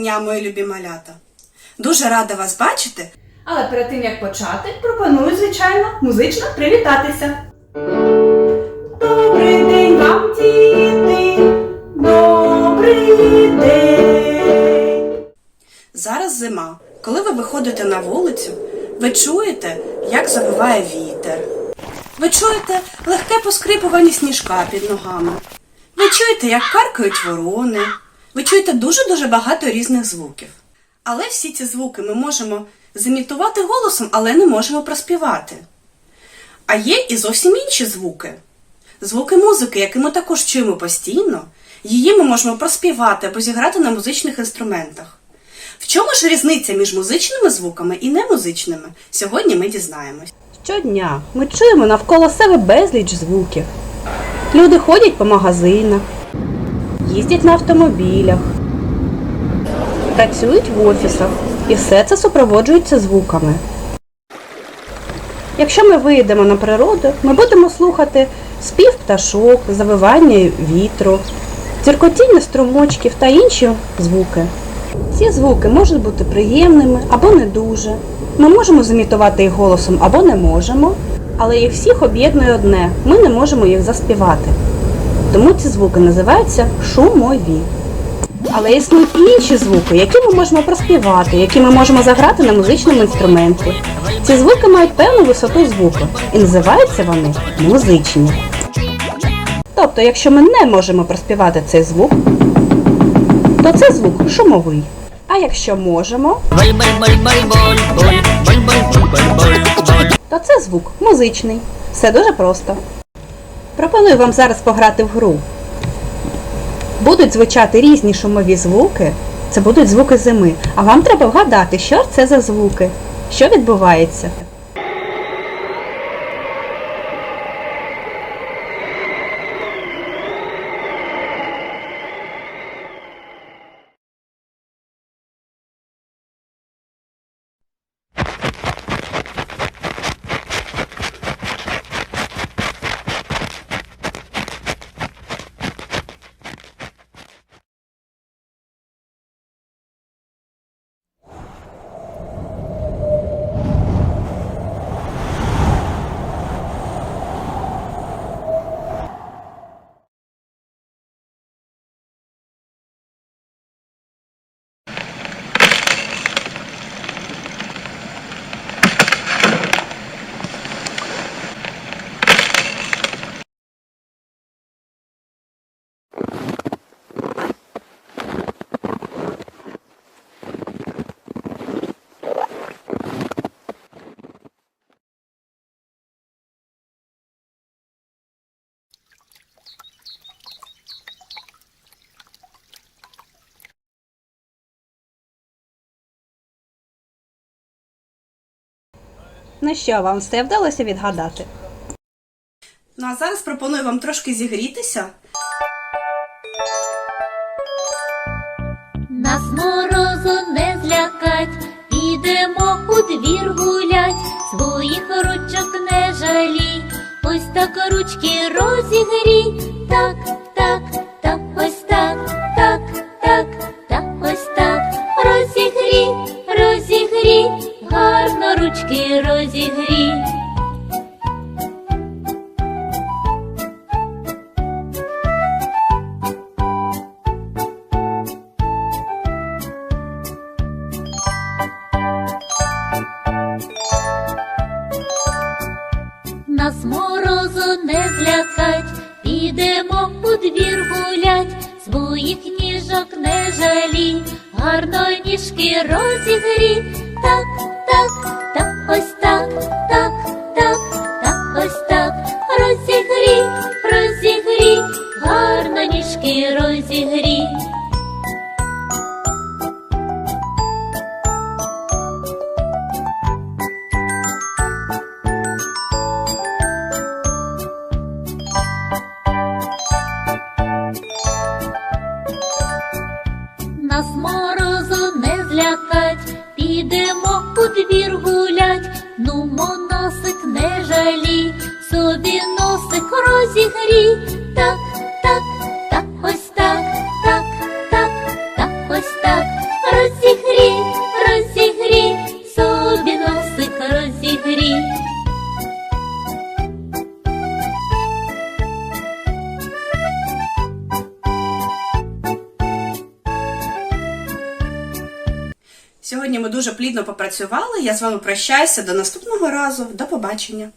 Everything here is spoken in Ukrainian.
Дня, мої любі малята! Дуже рада вас бачити. Але перед тим як почати, пропоную, звичайно, музично привітатися. Добрий день вам, діти! Добрий день! Зараз зима. Коли ви виходите на вулицю, ви чуєте, як завиває вітер. Ви чуєте легке поскрипування сніжка під ногами. Ви чуєте, як каркають ворони. Ви чуєте дуже-дуже багато різних звуків. Але всі ці звуки ми можемо зімітувати голосом, але не можемо проспівати. А є і зовсім інші звуки. Звуки музики, які ми також чуємо постійно, її ми можемо проспівати або зіграти на музичних інструментах. В чому ж різниця між музичними звуками і немузичними? Сьогодні ми дізнаємось. Щодня ми чуємо навколо себе безліч звуків. Люди ходять по магазинах, їздять на автомобілях, працюють в офісах, і все це супроводжується звуками. Якщо ми вийдемо на природу, ми будемо слухати спів пташок, завивання вітру, ціркотіння струмочків та інші звуки. Ці звуки можуть бути приємними або не дуже. Ми можемо зімітувати їх голосом або не можемо, але їх всіх об'єднує одне ми не можемо їх заспівати. Тому ці звуки називаються шумові. Але існують інші звуки, які ми можемо проспівати, які ми можемо заграти на музичному інструменті. Ці звуки мають певну висоту звуку і називаються вони музичні. Тобто, якщо ми не можемо проспівати цей звук, то цей звук шумовий. А якщо можемо, то це звук музичний. Все дуже просто. Пропоную вам зараз пограти в гру. Будуть звучати різні шумові звуки. Це будуть звуки зими. А вам треба вгадати, що це за звуки, що відбувається. Ну що, вам все вдалося відгадати? Ну а зараз пропоную вам трошки зігрітися. Нас морозу не злякать, підемо у двір гулять, своїх ручок не жалій, ось так ручки розігрій, ручки розігрій. Нас морозу не злякать, підемо у двір гулять, своїх ніжок не жалій, гарно ніжки розігрій, так, так, так, носик не жалі, собі носик розігрій, так, Сьогодні ми дуже плідно попрацювали. Я з вами прощаюся до наступного разу. До побачення.